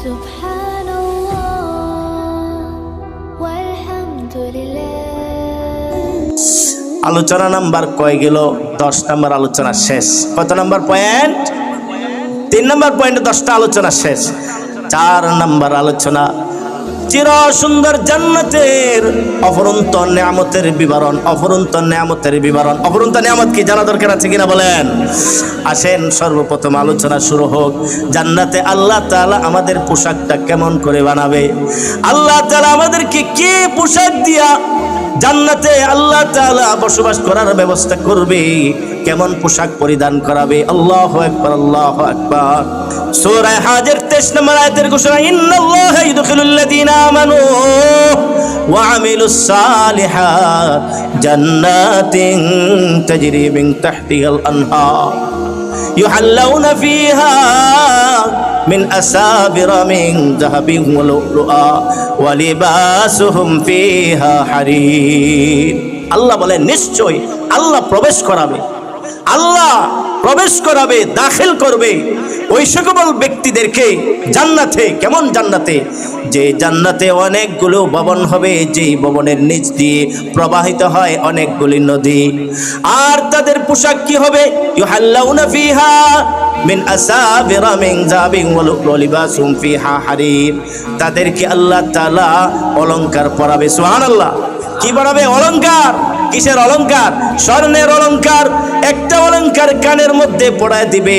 سبحان الله والحمد لله আলোচনা নাম্বার কয় গেল দশ নাম্বার আলোচনা শেষ কত নাম্বার পয়েন্ট তিন নাম্বার পয়েন্টে দশটা আলোচনা শেষ চার নাম্বার আলোচনা চির সুন্দর জান্নাতের অফরন্ত নিয়ামতের বিবরণ, অফরন্ত নিয়ামতের বিবরণ। অফরন্ত নিয়ামত কি জানা দরকার আছে কিনা বলেন? আসেন, সর্বপ্রথম আলোচনা শুরু হোক। জান্নাতে আল্লাহ তালা আমাদের পোশাকটা কেমন করে বানাবে? আল্লাহ তালা আমাদেরকে কে পোশাক দিয়া জান্নাতে আল্লাহ তাআলা বসবাস করার ব্যবস্থা করবে। কেমন পোশাক পরিধান করাবে? আল্লাহু আকবার আল্লাহু আকবার। সূরা হাজের 23 নম্বর আয়াতের ঘোষণা, ইন্নাল্লাহা ইউদখিলুল্লাযীনা আমানু ওয়া আমিলুস সালিহাত জান্নাতিন তাজরি মিন তাহতিহাল আনহার। يحلون فيها من أسابر من ذهب ولؤلؤا ولباسهم فيها حرير আল্লাহ বলে নিশ্চয় আল্লাহ প্রবেশ করাবে আল্লাহ প্রবেশ করাবে, দাখিল করবে ওই সকল ব্যক্তিদেরকে জান্নাতে, কেমন জান্নাতে? যে জান্নাতে অনেকগুলো ভবন হবে, যেই ভবনের নিচ দিয়ে প্রবাহিত হয় অনেকগুলি নদী। আর তাদের পোশাক কি হবে? ইউহাল্লাউনা ফিহা মিন আসাবিরা মিন যাবিন ওয়া লিবাসুম ফিহা হারির তাদেরকে আল্লাহ তাআলা অলংকার পরাবে, সুবহানাল্লাহ। কি পরাবে? অলংকার। কিসের অলঙ্কার স্বর্ণের অলঙ্কার একটা অলঙ্কার কানের মধ্যে পড়ায় দিবে,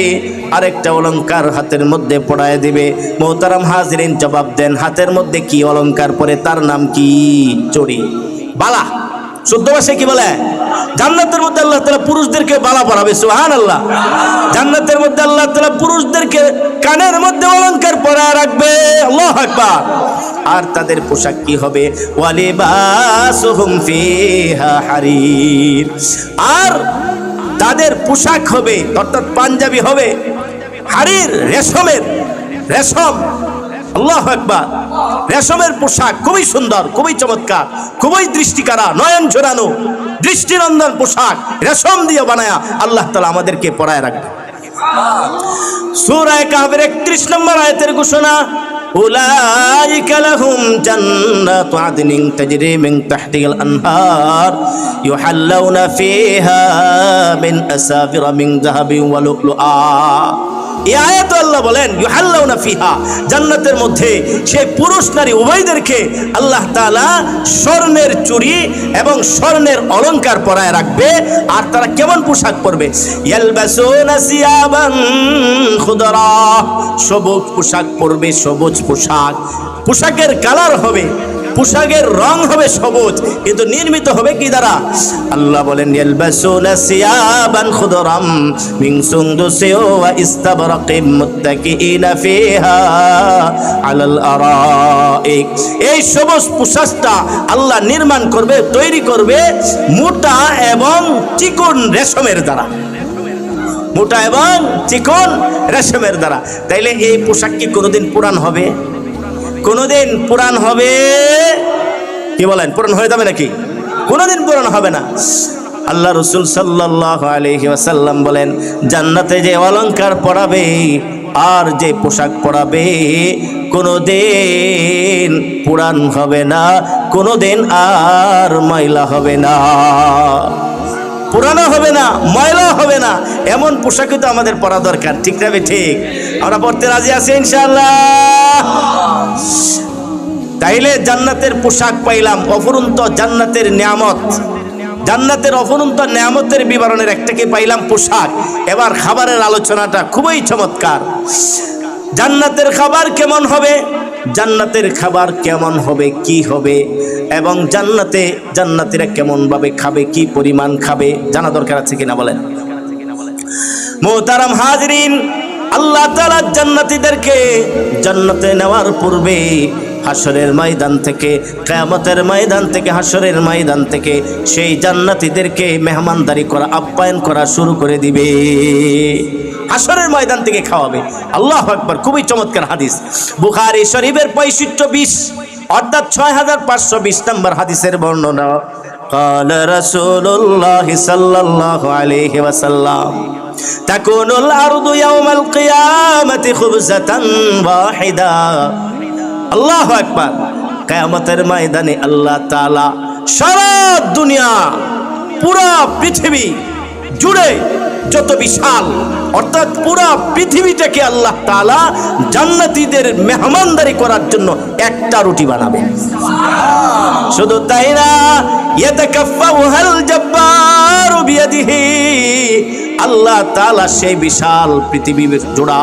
আরেকটা অলঙ্কার হাতের মধ্যে পড়ায় দিবে। মোহতারাম হাজরিন জবাব দেন, হাতের মধ্যে কি অলঙ্কার পরে তার নাম কি? চড়ি। বালা। শুদ্ধ ভাষায় কি বলে? জান্নাতের মধ্যে আল্লাহ তালা পুরুষদেরকে বালা পরাবে সুহান আল্লাহ জান্নাতের মধ্যে আল্লাহ তালা পুরুষদেরকে কানের মধ্যে অলংকার পরা রাখবে, আল্লাহ আকবার। আর তাদের পোশাক কি হবে? হারির। আর তাদের পোশাক হবে, অর্থাৎ পাঞ্জাবি হবে, হারির, রেশমের, রেশম। আল্লাহ একবার রেশমের পোশাক খুবই সুন্দর, খুবই চমৎকার, খুবই দৃষ্টিকারা, নয়ন ঝোরানো, দৃষ্টিনন্দন পোশাক, রেশম দিয়ে বানায়া আল্লাহ তালা আমাদেরকে পড়ায় রাখবে। সূরা কাহফের 31 নম্বর আয়াতের ঘোষণা ওয়া এই আয়াত আল্লাহ বলেন, ইউহাল্লাউনা ফিহা জান্নাতের মধ্যে সেই পুরুষ নারী উভয়দেরকে আল্লাহ তাআলা স্বর্ণের চুড়ি এবং স্বর্ণের অলংকার পরায় রাখবে। আর তারা কেমন পোশাক পরবে? ইয়ালবাসুনা সিয়াবান খুদরা সবুজ পোশাক পরবে, সবুজ পোশাক। পোশাকের কালার হবে পোশাকের রং হবে সবুজ, কিন্তু নির্মিত হবে কি দ্বারা? আল্লাহ বলেন সিয়াবান খুদরাম মিন সুনদুসি ওয়া ইস্তাবরাকিম মুত্তাকিইনা ফিহা এই সবুজ পোশাকটা আল্লাহ নির্মাণ করবে, তৈরি করবে মোটা এবং চিকন রেশমের দ্বারা। মোটা এবং চিকন রেশমের দ্বারা। তাইলে এই পোশাক কি কোনোদিন পুরান হবে? কোনোদিন পুরাণ হবে, কি বলেন, পুরাণ হয়ে যাবে নাকি? কোনোদিন পুরাণ হবে না। আল্লাহ রসুল সাল্লাহ বলেন, জান্নাতে যে অলঙ্কার পরাবে আর যে পোশাক পরাবে, কোনোদিন পুরাণ হবে না, কোনোদিন আর ময়লা হবে না। পুরানো হবে না ময়লা হবে না, এমন পোশাকই তো আমাদের পরা দরকার, ঠিক না ঠিক? আমরা পড়তে রাজি আছি ইনশাআল্লাহ। তাইলে জান্নাতের পোশাক পাইলাম অফুরন্ত জান্নাতের নিয়ামত। জান্নাতের অফুরন্ত নিয়ামতের বিবরণের একটাকে পাইলাম পোশাক। এবার খাবারের আলোচনাটা খুবই চমৎকার। জান্নাতের খাবার কেমন হবে? জান্নাতের খাবার কেমন হবে? কি হবে? এবং জান্নাতে জান্নাতিরা কেমন ভাবে খাবে? কি পরিমাণ খাবে? জানা দরকার আছে কিনা বলেন? মোহতারাম হাজরিন আল্লাহ তাআলা জান্নাতীদেরকে জান্নাতে নেওয়ার পূর্বে হাসরের ময়দান থেকে কেয়ামতের ময়দান থেকে হাসরের ময়দান থেকে সেই জান্নাতীদেরকে মেহমানদারি করা আপ্যায়ন করা শুরু করে দিবে হাসরের ময়দান থেকে খাওয়াবে আল্লাহ আকবার খুবই চমৎকার হাদিস বুখারী শরীফের পঁয়ষট্টি বিশ অর্থাৎ ছয় হাজার পাঁচশো বিশ নম্বর হাদিসের বর্ণনা قال رسول الله صلى الله عليه وسلم তাকুনুল আরদু ইয়াউমাল কিয়ামাতি খুবজাতান ওয়াহিদা আল্লাহু আকবার কিয়ামতের ময়দানে আল্লাহ তাআলা সারা দুনিয়া, পুরা পৃথিবী জুড়ে যত বিশাল, অর্থাৎ পুরা পৃথিবীটাকে আল্লাহ তালা জান্নাতীদের মেহমানদারি করার জন্য একটা রুটি বানাবে শুধু তাই না আল্লাহ তাআলা সেই বিশাল পৃথিবী জোড়া,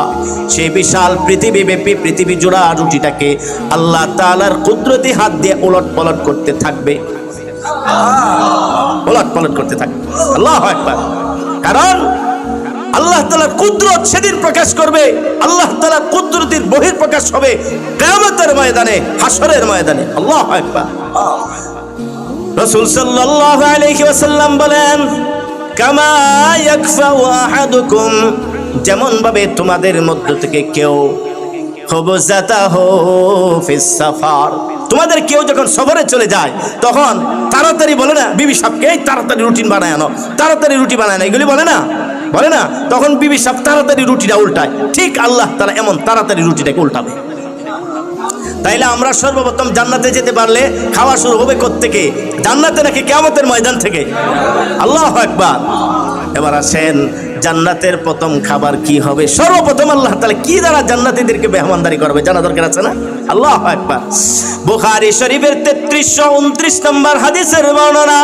সেই বিশাল পৃথিবী ব্যাপী পৃথিবী জোড়া রুটিটাকে আল্লাহ তাআলার কুদরতি হাত দিয়ে ওলট পলট করতে থাকবে। ওলট পলট করতে থাকবে। আল্লাহ একবার কারণ আল্লাহ তালার কুদরত সেদিন প্রকাশ করবে, আল্লাহ তালার কুদরতির বহির প্রকাশ হবে কেয়ামতের ময়দানে হাসরের ময়দানে। আল্লাহ রসুল সাল্লাল্লাহু আলাইহি ওয়াসাল্লাম বলেন, কামা আহাদুকুম যেমন ভাবে তোমাদের মধ্য থেকে কেউ খবজাতাহু ফিস সাফার। তোমাদের কেউ যখন সফরে চলে যায়, তখন তাড়াতাড়ি বলে না, বিবি সাহেবকে এই তাড়াতাড়ি রুটিন বানায় আনো, তাড়াতাড়ি রুটি বানায় না। এগুলি বলে না বলে না। তখন বিবি সাহেব তাড়াতাড়ি রুটিটা উল্টায়। ঠিক আল্লাহ তারা এমন তাড়াতাড়ি রুটিটাকে উল্টাবে। তাইলে আমরা সর্বপ্রথম জান্নাতে যেতে পারলে খাওয়া শুরু হবে থেকে জান্নাতে নাকি কেমতের ময়দান থেকে? আল্লাহ একবার এবার আসেন জান্নাতের প্রথম খাবার কি হবে সর্বপ্রথম আল্লাহ তাহলে কি দ্বারা জান্নাতীদেরকে মেহমানদারি করবে জানা দরকার আছে না আল্লাহ একবার বুখারি শরীফের তেত্রিশশো উনত্রিশ নম্বর হাদিসের বর্ণনা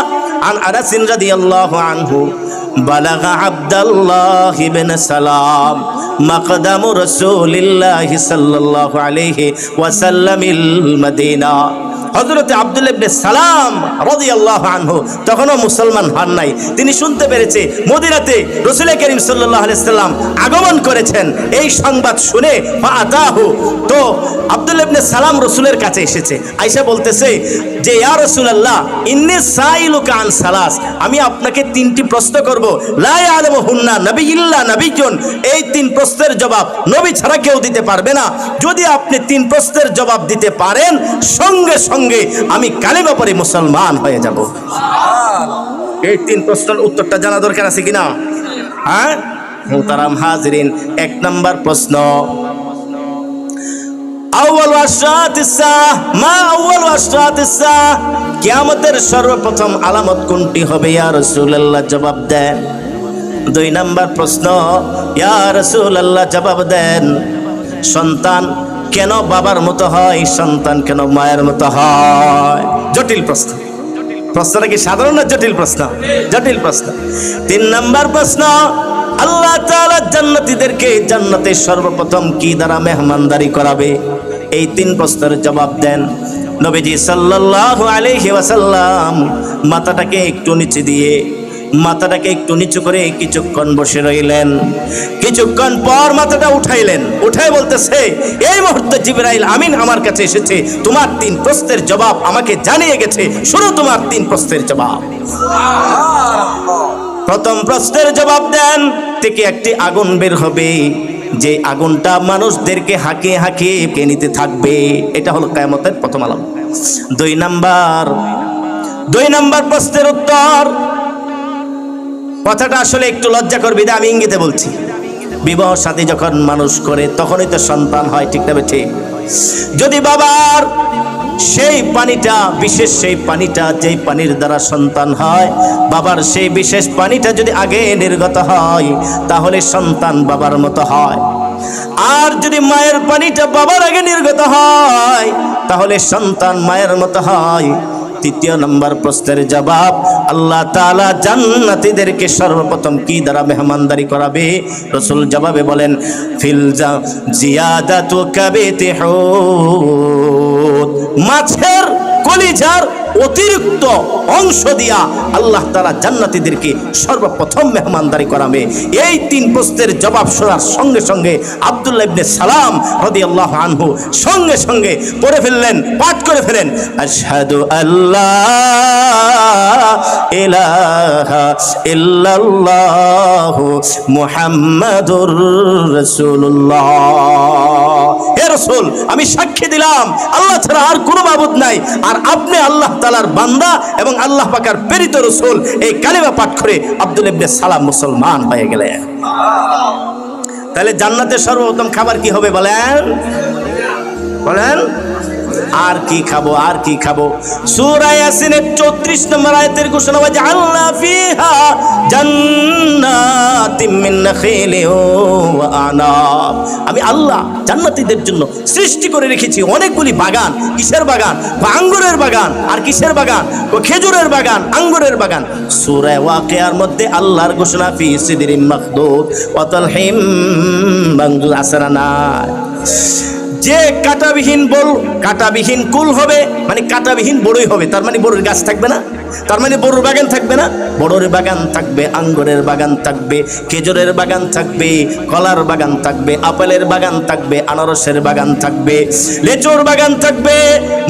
আন আনাসিন রাদিয়াল্লাহু আনহু بلغ عبد الله بن سلام مقدم رسول الله صلى الله عليه وسلم المدينة হজরতে আব্দুল ইবনে সালাম রাদিয়াল্লাহু আনহু তখনও মুসলমান হন নাই। তিনি শুনতে পেরেছে মদিনাতে রসুল করিম সাল্লাল্লাহু আলাইহি সাল্লাম আগমন করেছেন। এই সংবাদ শুনে ফাতাহু তো আব্দুল ইবনে সালাম রসুলের কাছে এসেছে। আয়েশা বলতেছে যে, ইয়া রাসূলুল্লাহ, ইন্নী সাইলুকা আন সালাস। আমি আপনাকে তিনটি প্রশ্ন করব। লা ইয়ালামু হুন্না নবিয়্যিল্লা নবিয়্যুন। এই তিন প্রশ্নের জবাব নবী ছাড়া কেউ দিতে পারবে না। যদি আপনি তিন প্রশ্নের জবাব দিতে পারেন, সঙ্গে সঙ্গে আমি কালিমা পরে মুসলমান হয়ে যাব। এই তিন প্রশ্নের উত্তরটা জানা দরকার আছে কিনা? হ্যাঁ? মোহতারাম হাজরিন এক নাম্বার প্রশ্ন। কিয়ামতের সর্বপ্রথম আলামত কোনটি হবে ইয়া রাসূলুল্লাহ? জবাব দেন। দুই নাম্বার প্রশ্ন ইয়া রাসূলুল্লাহ জবাব দেন। সন্তান কেন বাবার মতো হয়, সন্তান কেন মায়ের মতো হয়? জটিল প্রশ্ন। প্রশ্নটা কি সাধারণ না জটিল প্রশ্ন? জটিল প্রশ্ন। তিন নাম্বার প্রশ্ন, আল্লাহ তাআলা জান্নাতীদেরকে জান্নাতে সর্বপ্রথম কি দ্বারা মেহমানদারি করাবে? এই তিন প্রশ্নের জবাব দেন নবীজি সাল্লাল্লাহু আলাইহি ওয়াসাল্লাম। মাথাটাকে একটু নিচে দিয়ে মাথাটাকে একটু নিচু করে কিছুক্ষণ বসে রইলেন। কিছুক্ষণ পর মাথাটা উঠাইলেন। উঠাই বলতেছে, এই মুহূর্তে জিবরাইল আমিন আমার কাছে এসেছে। তোমার তিন প্রশ্নের জবাব আমাকে জানিয়ে গেছে। শুনো তোমার তিন প্রশ্নের জবাব। প্রথম প্রশ্নের জবাব দেন, থেকে একটি আগুন বের হবে। যে আগুনটা মানুষদেরকে হাঁকে হাঁকে কে নিতে থাকবে, এটা হলো কায়ামতের প্রথম আলাম দুই নাম্বার দুই নাম্বার প্রশ্নের উত্তর কথাটা আসলে একটু লজ্জা করবি না আমি ইঙ্গিতে বলছি। বিবাহ সাথে যখন মানুষ করে, তখনই তো সন্তান হয়, ঠিক না ঠিক যদি বাবার সেই পানিটা, বিশেষ সেই পানিটা, যেই পানির দ্বারা সন্তান হয়, বাবার সেই বিশেষ পানিটা যদি আগে নির্গত হয়, তাহলে সন্তান বাবার মতো হয়। আর যদি মায়ের পানিটা বাবার আগে নির্গত হয়, তাহলে সন্তান মায়ের মতো হয়। তৃতীয় নম্বর প্রশ্নের জবাব, আল্লাহ তালা জান্নাতিদেরকে সর্বপ্রথম কি দ্বারা মেহমানদারি করাবে? রসুল জবাবে বলেন, ফিল জা- জিয়াদাতু কাবে মাছের কলিজার অতিরিক্ত অংশ দিয়া আল্লাহ তাআলা জান্নাতীদেরকে সর্বপ্রথম মেহমানদারি করাবে। এই তিন প্রশ্নের জবাব শোনার সঙ্গে সঙ্গে আব্দুল্লাহ ইবনে সালাম রাদিয়াল্লাহু আনহু সঙ্গে সঙ্গে পড়ে ফেললেন, পাঠ করে ফেলেন, আশহাদু আল্লাহ ইলাহা ইল্লাল্লাহু মুহাম্মাদুর রাসূলুল্লাহ। রসুল, আমি সাক্ষী দিলাম, আল্লাহ ছাড়া আর কোনো বাবদ নাই। আর আপনি আল্লাহ তালার বান্দা এবং আল্লাহ পাকার প্রেরিত রসুল, এই কালিমা পাঠ করে আব্দুল ইবনে সালাম মুসলমান হয়ে গেলে তাহলে জান্নাতের সর্বপ্রথম খাবার কি হবে বলেন? বলেন? আর কি খাব, আর কি খাব? সূরা ইয়াসিনের 34 নম্বর আয়াতের ঘোষণা যে আল্লাহ ফিহা জান্নাতিম মিন নাখিলি ওয়া আনাব। আমি আল্লাহ জান্নাতীদের জন্য সৃষ্টি করে রেখেছি অনেকগুলি বাগান, কিসের বাগান? বা আঙ্গুরের বাগান। আর কিসের বাগান? ও খেজুরের বাগান, আঙ্গুরের বাগান। সূরা ওয়াকিয়ার মধ্যে আল্লাহর ঘোষণা, ফি সিদরিম মাখদুদ ওয়া তালহিম বাংদুল আসরানায় যে কাটাবিহীন বল, কাটাবিহীন কুল হবে মানে কাটাবিহীন বড়ই হবে, তার মানে বড়ির গাছ থাকবে না? তার মানে বড়ুর বাগান থাকবে না? বড়ের বাগান থাকবে, আঙ্গুরের বাগান থাকবে, খেজুরের বাগান থাকবে, কলার বাগান থাকবে, আপেলের বাগান থাকবে, আনারসের বাগান থাকবে, লেচুর বাগান থাকবে,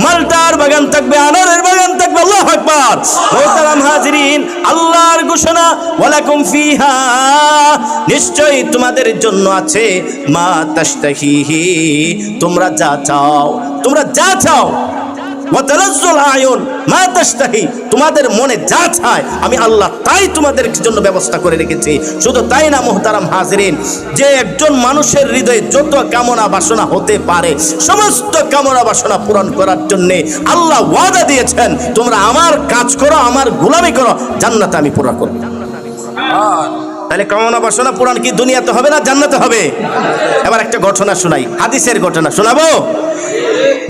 মালটার বাগান থাকবে, আনারের বাগান থাকবে, আল্লাহ আকবার। মোহতারাম হাজরিন, আল্লাহর ঘোষণা, ওয়ালাকুম ফিহা। নিশ্চয়ই তোমাদের জন্য আছে, মা তাস্তাহিহি তোমরা যা চাও, তোমরা যা চাও। মা তাশতাহি, তোমাদের মনে যা চায়, আমি আল্লাহ তাই তোমাদের জন্য ব্যবস্থা করে রেখেছি। শুধু তাই না, মুহতারাম হাজরিন, যে একজন মানুষের হৃদয়ে যত কামনা বাসনা হতে পারে, সমস্ত কামনা বাসনা পূরণ করার জন্য আল্লাহ ওয়াদা দিয়েছেন, তোমরা আমার কাজ করো, আমার গোলামি করো, জান্নাত আমি পুরা করব। তাহলে কামনা বাসনা পূরণ কি দুনিয়াতে হবে না জান্নাতে হবে? এবার একটা ঘটনা শোনাই, হাদিসের ঘটনা শোনাবো?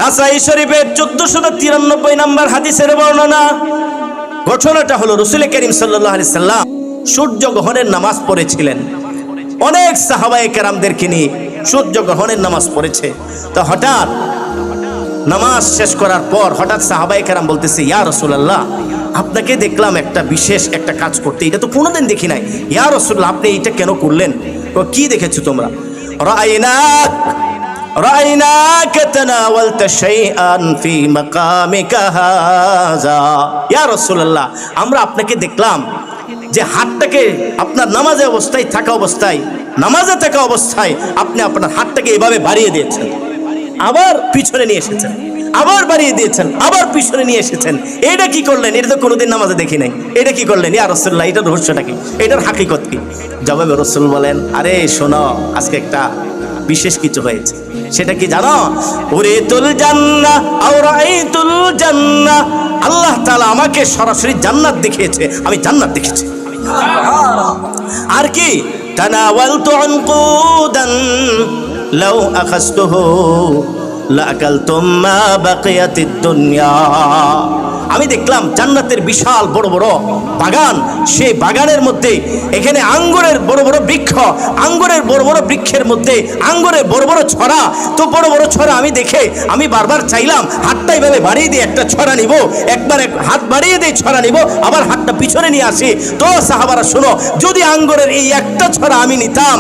নাসাই শরীফের চোদ্দশো তিরানব্বই নাম্বার হাদিসের বর্ণনা। ঘটনাটা হলো রসুল করিম সাল্লাহ আলি সাল্লাম সূর্য গ্রহণের নামাজ পড়েছিলেন। অনেক সাহাবায়ে কেরামদেরকে নিয়ে সূর্য গ্রহণের নামাজ পড়েছে। তো হঠাৎ নামাজ শেষ করার পর হঠাৎ সাহাবাই কেরাম বলতেছে, ইয়া রসুল্লাহ আপনাকে দেখলাম একটা বিশেষ একটা কাজ করতে। এটা তো কোনোদিন দেখি নাই। ইয়া রসুল্লাহ আপনি এইটা কেন করলেন? কি দেখেছ তোমরা? রাইনাক রাইনাক তানাওয়ালত শাইআন ফি মাকামিকা হাযা। ইয়া রাসূলুল্লাহ, আমরা আপনাকে দেখলাম যে হাতটাকে আপনার নামাজে অবস্থায় থাকা অবস্থায়, নামাজে থাকা অবস্থায় আপনি আপনার হাতটাকে এভাবে বাড়িয়ে দিয়েছেন। আবার পিছনে নিয়ে এসেছেন, আবার বাড়িয়ে দিয়েছেন, আবার পিছনে নিয়ে এসেছেন। এটা কি করলেন? এটা তো কোনোদিন নামাজে দেখি নাই। এটা কি করলেন? ইয়া রসুল্লাহ এটার রহস্যটা কি? এটার হাকিকত কি? জবাবে রসুল বলেন, আরে শোনো, আজকে একটা বিশেষ কিছু হয়েছে। সেটা কি জানো? ওরে তুল জান্না আওরাই তুল জান্না আল্লাহ তাআলা আমাকে সরাসরি জান্নাত দেখিয়েছে। আমি জান্নাত দেখেছি। আর কি? তানাওয়ালতু আনকুদান, লাউ আখাসতুহু লাকালতুম মা বাকিয়াতিদ দুনিয়া। আমি দেখলাম জান্নাতের বিশাল বড় বড় বাগান। সেই বাগানের মধ্যে এখানে আঙ্গুরের বড় বড় বৃক্ষ, আঙ্গুরের বড় বড় বৃক্ষের মধ্যে আঙ্গুরের বড় বড় ছড়া। তো বড় বড় ছড়া আমি দেখে আমি বারবার চাইলাম, হাতটা এভাবে বাড়িয়ে দিয়ে একটা ছড়া নিব, একবার এক হাত বাড়িয়ে দিয়ে ছড়া নিব, আবার হাতটা পিছনে নিয়ে আসি। তো সাহাবারা, শোনো, যদি আঙ্গুরের এই একটা ছড়া আমি নিতাম,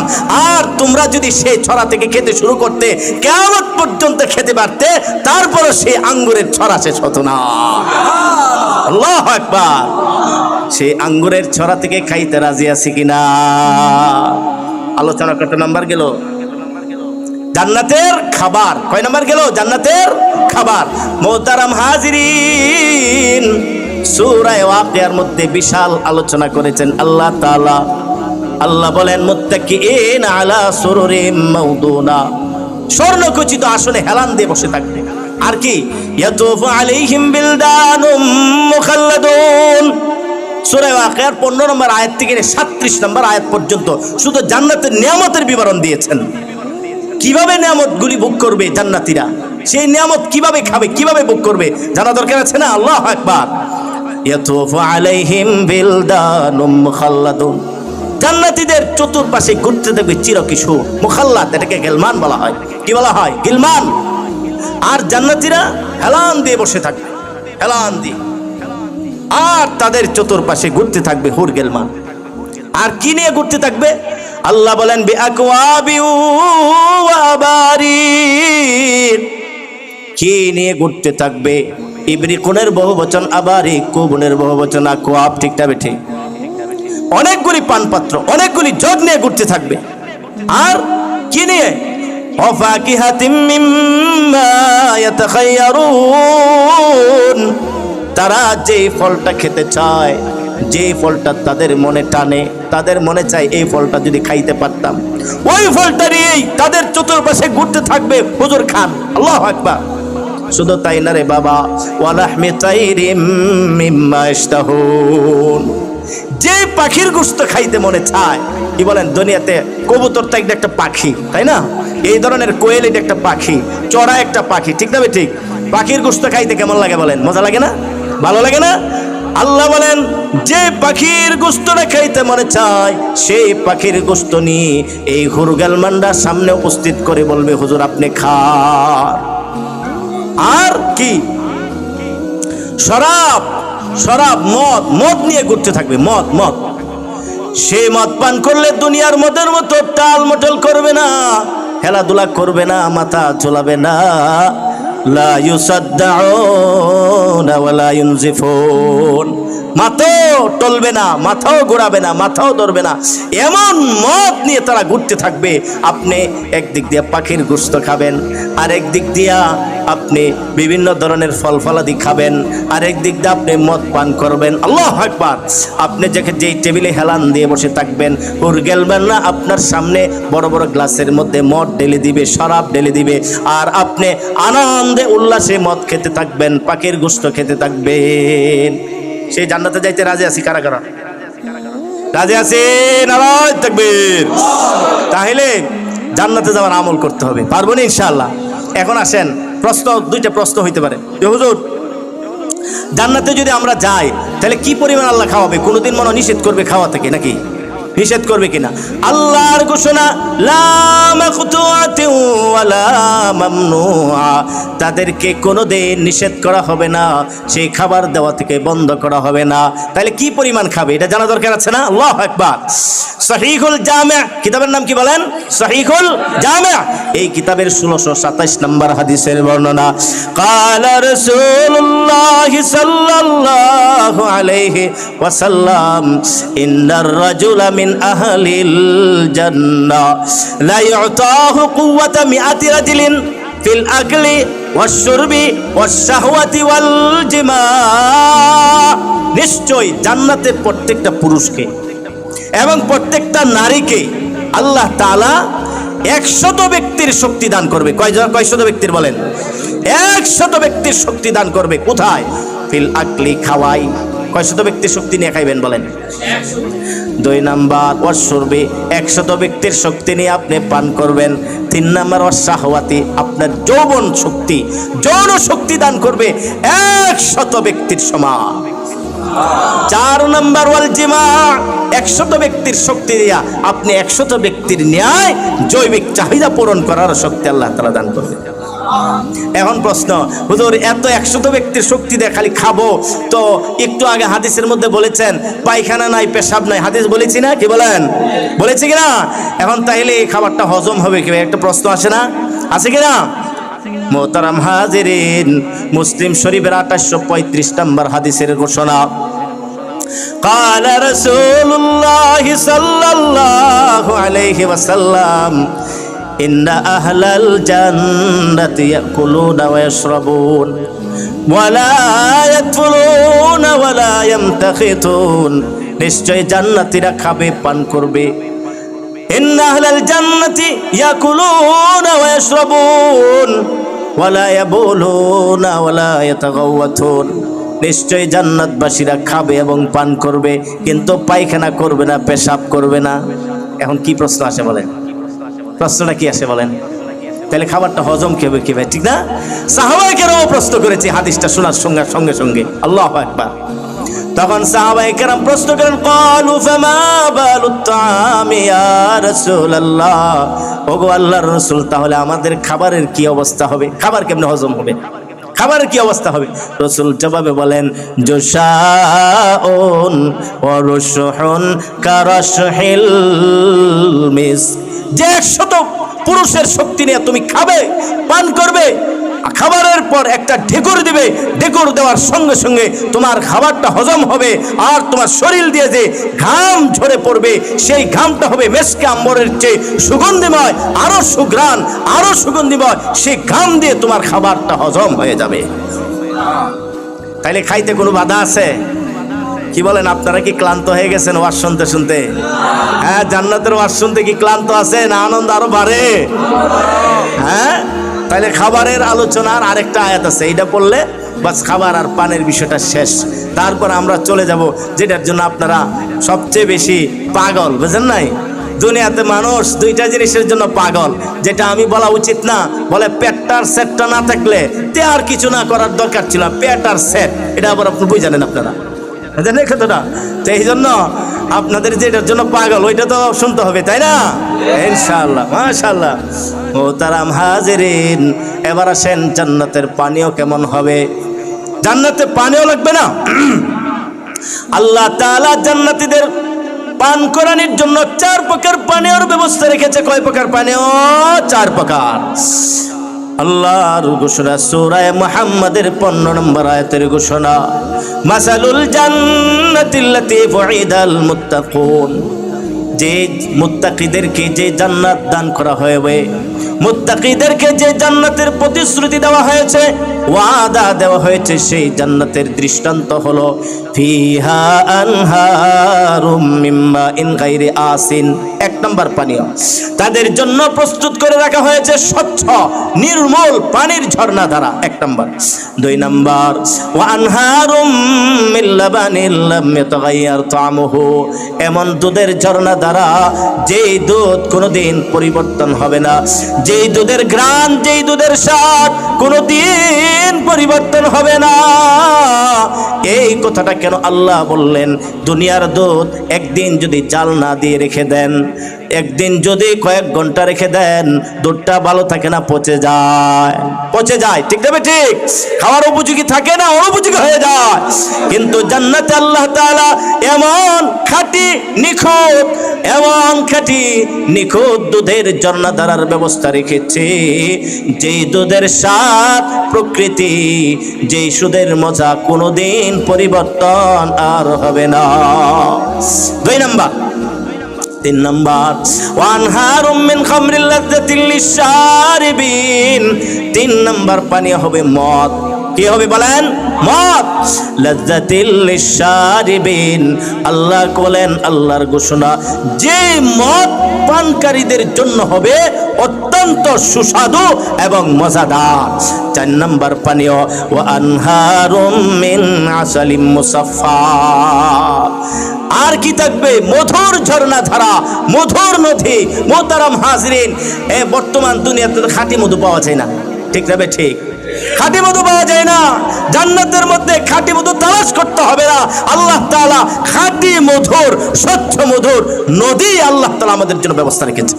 আর তোমরা যদি সেই ছড়া থেকে খেতে শুরু করতে কেমন পর্যন্ত খেতে পারতে তারপরে সেই আঙ্গুরের ছড়া শেষ হতো না। আল্লাহ একবার সেই আঙ্গুরের ছড়া থেকে খাইতে রাজি আছি কিনা? আলোচনা কত নাম্বার গেল? জান্নাতের খাবার। কয় নাম্বার গেল? জান্নাতের খাবার। মোহতারাম হাজিরিন। সূরায়ে ওয়াকিয়ার মধ্যে বিশাল আলোচনা করেছেন আল্লাহ তাআলা। আল্লাহ বলেন মুত্তাকিইন আলা সুরুরিম মাউদুনা। স্বর্ণখচিত আসনে হেলান দিয়ে বসে থাকবে। আর কি? ইয়াতুফু আলাইহিম বিলদানুম মুখাল্লাদুন। সূরা ওয়াকিয়ার 15 নম্বর আয়াত থেকে 37 নম্বর আয়াত পর্যন্ত শুধু জান্নাতের নিয়ামতের বিবরণ দিয়েছেন। কীভাবে নিয়ামতগুলি ভোগ করবে জান্নাতীরা? সেই নিয়ামত কীভাবে খাবে, কীভাবে ভোগ করবে? জানা দরকার আছে না? আল্লাহ আকবার। ইয়াতুফু আলাইহিম বিলদানুম মুখাল্লাদুন। জান্নাতীদের চতুর্পাশে ঘুরতে থাকবে চিরকিশোর, মুখাল্লাদ, এটাকে গেলমান বলা হয়। কি বলা হয়? গিলমান। আর জান্নাতীরা হেলান দিয়ে বসে থাকবে, হেলান দিয়ে। আর তাদের চতুর্পাশে ঘুরতে থাকবে হুর গেলমান আর কি নিয়ে ঘুরতে থাকবে? আল্লাহ বলেন কি নিয়ে ঘুরতে থাকবে? ইবরি কোণের বহু বচন আবারি কুবনের বহু বচন আকওয়াব ঠিকটা বেঠে? অনেকগুলি পানপাত্র, অনেকগুলি জগ নিয়ে ঘুরতে থাকবে। আর কি নিয়ে? وفاكهة مما يتخيرون তারা যে ফলটা খেতে চায় যে ফলটা তাদের মনে টানে তাদের মনে চায় এই ফলটা যদি খাইতে পারতাম ওই ফলটা নিয়েই তাদের চতুর্পাশে ঘুরতে থাকবে হুজুর খান আল্লাহ আকবার শুধু তাই না রে বাবা ওয়ালাহমি তাইরিম মিম্মা ইশতাহুন যে পাখির গোস্ত খাইতে মনে চায় কি বলেন দুনিয়াতে কবুতর তো একটা একটা পাখি তাই না এই ধরনের কোয়েল এটা একটা পাখি, চড়া একটা পাখি, ঠিক না ঠিক? পাখির গোস্ত খাইতে কেমন লাগে বলেন? মজা লাগে না? ভালো লাগে না? আল্লাহ বলেন, যে পাখির গোস্তটা খাইতে মনে চায়, সেই পাখির গোস্ত নিয়ে এই হুরগাল মান্ডার সামনে উপস্থিত করে বলবে, হুজুর, আপনি খান। আর কি? শরাব শরাব, মদ মদ নিয়ে ঘুরতে থাকবে, মদ মদ। সে মদ পান করলে দুনিয়ার মদের মতো টাল মটল করবে না। খেলাধুলা করবে না মাথা চলাবে না। লা ইউসাদ্দাউনা ওয়ালা ইউনজিফুন। মাথাও টলবে না, মাথাও ঘোরাবে না, মাথাও ধরবে না। এমন মদ নিয়ে তারা ঘুরতে থাকবে, আপনি একদিক দিয়ে পাখির গোস্ত খাবেন আর একদিক দিয়া আপনি বিভিন্ন ধরনের ফল ফলাদি খাবেন আর একদিক দিয়ে আপনি মদ পান করবেন। আল্লাহ আকবার! আপনি যাকে যেই টেবিলে হেলান দিয়ে বসে থাকবেন, হুর গেলবেন না, আপনার সামনে বড় বড় গ্লাসের মধ্যে মদ ঢেলে দিবে, শরাব ঢেলে দিবে, আর আপনি আনন্দে উল্লাসে মদ খেতে থাকবেন, পাখির গোস্ত খেতে থাকবেন। সেই জান্নাতে যাইতে রাজি আছি, কারা কারা? রাজি আছি? নারায় তাকবীর। তাহলে জান্নাতে যাওয়ার আমল করতে হবে। পারব না ইনশাআল্লাহ। এখন আসেন, প্রশ্ন, দুইটা প্রশ্ন হইতে পারে। হুজুর, জান্নাতে যদি আমরা যাই, তাহলে কি পরিমাণ আল্লাহ খাওয়াবে? কোনোদিন মনে নিষেধ করবে খাওয়া থেকে, নাকি? নিষেধ করবে কিনা? আল্লাহর ঘোষণা তাদেরকে কোনোদিন নিষেধ করা হবে না, সেই খাবার দেওয়া থেকে বন্ধ করা হবে না। তাহলে কি পরিমাণ খাবে? এটা জানা দরকার আছে না? আল্লাহ আকবার। সহিহুল জামিয়া কিতাবের নাম কি বলেন? সহিহুল জামিয়া এই কিতাবের ষোলোশো সাতাইশ নম্বর হাদিসের বর্ণনা, কালা রসুল্লাহ সাল্লাল্লাহু আলাইহি ওয়াসাল্লাম, ইন্নার রাজুলা আহলিল জান্নাহ। লা ইউতাহু কুওয়াতা মিআতি রাজুলিন ফিল আকলি ওয়াশ-শুরবি ওয়াশ-শাহওয়াতি ওয়াল জিমা। নিশ্চয় জান্নাতের প্রত্যেকটা পুরুষকে এবং প্রত্যেকটা নারীকে আল্লাহ তাআলা একশত ব্যক্তির শক্তি দান করবে। কয়জন কয়শত ব্যক্তির বলেন? একশত ব্যক্তির শক্তি দান করবে। কোথায়? ফিল আকলি খাওয়াই। কয়শত ব্যক্তির শক্তি নিয়ে খাইবেন বলেন? দুই নাম্বার অশ্বরবে একশত ব্যক্তির শক্তি নিয়ে আপনি পান করবেন। তিন নাম্বার অশ্বাহওয়াতি আপনার যৌবন শক্তি, যৌন শক্তি দান করবে একশত ব্যক্তির সমান। চার নাম্বার ওয়াল জিমা একশত ব্যক্তির শক্তি দিয়া আপনি একশত ব্যক্তির ন্যায় জৈবিক চাহিদা পূরণ করার শক্তি আল্লাহ তালা দান করবে এখন প্রশ্ন হুজুর এত একশত ব্যক্তির শক্তি দিয়ে খালি খাবো তো একটু আগে হাদিসের মধ্যে বলেছেন পায়খানা নাই পেশাব নাই হাদিস বলেছি না কি বলেন বলেছি কিনা এখন তাইলে এই খাবারটা হজম হবে কি একটা প্রশ্ন আসে না আছে কিনা মোহতারাম হাজিরিন মুসলিম শরীফের আঠাশশো পঁয়ত্রিশ নম্বর হাদিসের ঘোষণা قال رسول الله صلى الله عليه وسلم ইন্না আহলাল জান্নাতি ইয়াকুলুনা ওয়া ইয়াশরাবুন ওয়ালা ইয়াকফুলুনা ওয়ালা ইয়ামতাখিতুন। নিশ্চয় জান্নাতীরা খাবে, পান করবে। ইন্না আহলাল জান্নাতি ইয়াকুলুনা ওয়া ইয়াশরাবুন ওয়ালা ইয়াবুলুনা ওয়ালা ইয়াতাগাওয়াতুন। নিশ্চয় জান্নাতবাসীরা খাবে এবং পান করবে, কিন্তু পায়খানা করবে না, পেশাব করবে না। এখন কি প্রশ্ন আসে বলেন? প্রশ্নটা কি আসে বলেন? তাহলে খাবারটা হজম খেবে ভাই? ঠিক না? সাহাবাই কেন প্রশ্ন করেছে, হাদিসটা শোনার সঙ্গে সঙ্গে সঙ্গে। আল্লাহ একবার তখন সাহাবাই কেরাম প্রশ্ন করেন, কলু ফামা বালু তামিয়া রাসূলুল্লাহ? ওগো আল্লাহর রাসূল, তাহলে আমাদের খাবারের কি অবস্থা হবে? খাবার কেমনে হজম হবে? খাবারের কি অবস্থা হবে? রসুল জবাবে বলেন যে শত পুরুষের শক্তি নিয়ে তুমি খাবে, পান করবে খাবারের পর একটা ঢেকুর দিবে, ঢেকুর দেওয়ার সঙ্গে সঙ্গে তোমার খাবারটা হজম হবে আর তোমার শরীর দিয়ে যে ঘাম ঝরে পড়বে, সেই ঘামটা হবে মেসকে আম্বরের চেয়ে সুগন্ধিময়, আরও সুঘ্রাণ, আরও সুগন্ধিময়, সেই ঘাম দিয়ে তোমার খাবারটা হজম হয়ে যাবে। তাইলে খাইতে কোনো বাধা আছে? কি বলেন, আপনারা কি ক্লান্ত হয়ে গেছেন ওয়াজ শুনতে শুনতে? হ্যাঁ জান্নাতের ওয়াজ শুনতে কি ক্লান্ত আছে না আনন্দ আরও বাড়ে। হ্যাঁ? তাহলে খাবারের আলোচনার আরেকটা আয়াত আছে, এইটা পড়লে বাস খাবার আর পানের বিষয়টা শেষ। তারপর আমরা চলে যাব, যেটার জন্য আপনারা সবচেয়ে বেশি পাগল, বুঝেন নাই? দুনিয়াতে মানুষ দুইটা জিনিসের জন্য পাগল, যেটা আমি বলা উচিত না, বলে পেটটার সেটটা না থাকলে তে আর কিছু না করার দরকার ছিল পেট আর সেট, এটা আবার আপনি বুঝে জানেন আপনারা জানেন কথাটা? তো এই জন্য আপনাদের যেটার জন্য পাগল, ওইটা তো শুনতে হবে, তাই না? ইনশাআল্লাহ, মাশাআল্লাহ। ও তারাম হাজিরিন, এবার আসেন জান্নাতের পানীয় কেমন হবে? জান্নাতে পানীয় লাগবে না? আল্লাহ তাআলা জান্নাতীদের পান করানোর জন্য চার প্রকার পানীয়র ব্যবস্থা রেখেছে। কয় প্রকার পানীয়? চার প্রকার। আল্লাহর ঘোষণা, সুরায় মোহাম্মদের পনেরো নম্বর আয়াতের ঘোষণা, মাসালুল জান্নাতিল্লাতি ফুইদাল মুত্তাকুন, যে মুত্তাকিদেরকে যে জান্নাত দান করা হবে মুত্তাকিদেরকে যে জান্নাতের প্রতিশ্রুতি দেওয়া হয়েছে, ওয়াদা দেওয়া হয়েছে, সেই জান্নাতের দৃষ্টান্ত হলো, ফিহা আনহারুম মিম্মা ইন গাইরি আসিন। এক নম্বর পানীয়। তাদের জন্য প্রস্তুত করে রাখা হয়েছে স্বচ্ছ, নির্মল পানির ঝর্ণা দ্বারা। এক নম্বর। দুই নম্বর ওয়ানহারুম লাবানিন লাম ইয়াতাগায়্যার তা'মুহু। এমন দুধের ঝর্ণা দ্বারা যেই দুধ কোনোদিন পরিবর্তন হবে না। যেই দুধের গ্রান যেই দুধের স্বাদ কোনোদিন পরিবর্তন হবে না। এই কথাটা কেন আল্লাহ বললেন? দুনিয়ার দুধ একদিন যদি জাল না দিয়ে রেখে দেন একদিন যদি কয়েক ঘণ্টা রেখে দেন, দুধটা ভালো থাকে না, পচে যায়। পচে যায়, ঠিক তবে ঠিক খাওয়ার উপযোগী থাকে না, অনুপযোগী হয়ে যায়। কিন্তু জান্নাতে আল্লাহ তাআলা এমন খাঁটি নিখুঁত, এমন খাঁটি নিখুঁত দুধের ঝর্ণা ব্যবস্থা রেখেছে, যেই দুধের স্বাদ প্রকৃতি, যেই সুদের মজা কোনোদিন পরিবর্তন আর হবে না। দুই নাম্বার তিন নাম্বার। ওয়ানহারুম মিন খামরিল লাযযাতিল লিশারিবিন তিন নাম্বার পানি হবে মদ। কি হবে বলেন? মদ। লাযযাতিল লিশারিবিন। আল্লাহ বলেন, আল্লাহর ঘোষণা, যে মদ পানকারীদের জন্য হবে অত্যন্ত সুস্বাদু এবং মজাদার। চার নম্বর পানীয় ও মিন আসালিম মুসাফফা। আর কি থাকবে? মধুর ঝর্ণা ধারা, মধুর নদী মোতারাম হাজরিন। এ বর্তমান দুনিয়াতে খাঁটি মধু পাওয়া যায় না। ঠিক যাবে ঠিক? খাঁটি মধু পাওয়া যায় না। জান্নাতের মধ্যে খাঁটি মধু তালাশ করতে হবে না। আল্লাহ তাআলা খাঁটি মধুর, স্বচ্ছ মধুর নদী আল্লাহ তালা আমাদের জন্য ব্যবস্থা রেখেছে।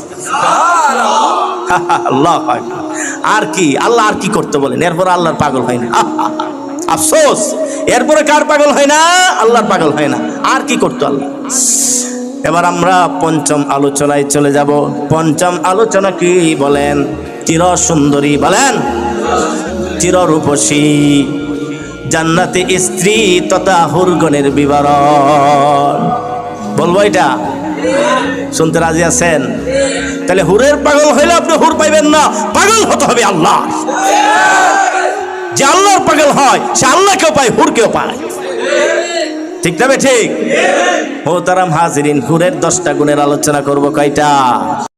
আর কি? আল্লাহ আর কি করতে বলেন? এরপর আল্লাহর পাগল হয় না। আফসোস। এরপরে কার পাগল হয় না? আল্লাহর পাগল হয় না। আর কি করতো আল্লাহ? এবার আমরা পঞ্চম আলোচনায় চলে যাব। পঞ্চম আলোচনা কি বলেন? চির সুন্দরী বলেন। চিররূপসী। জান্নাতে স্ত্রী তথা হুরগণের বিবরণ। বলব এটা? শুনতে রাজি আছেন? তাহলে হুরের পাগল হইলে আপনি হুর পাইবেন না, পাগল হতে হবে আল্লাহ। যে আল্লাহর পাগল হয়, সে আল্লাহকেও পায়, হুরকেও পায়। ঠিক তবে ঠিক? ও তারাম হাজিরিন, হুরের দশটা গুণের আলোচনা করব কয়টা?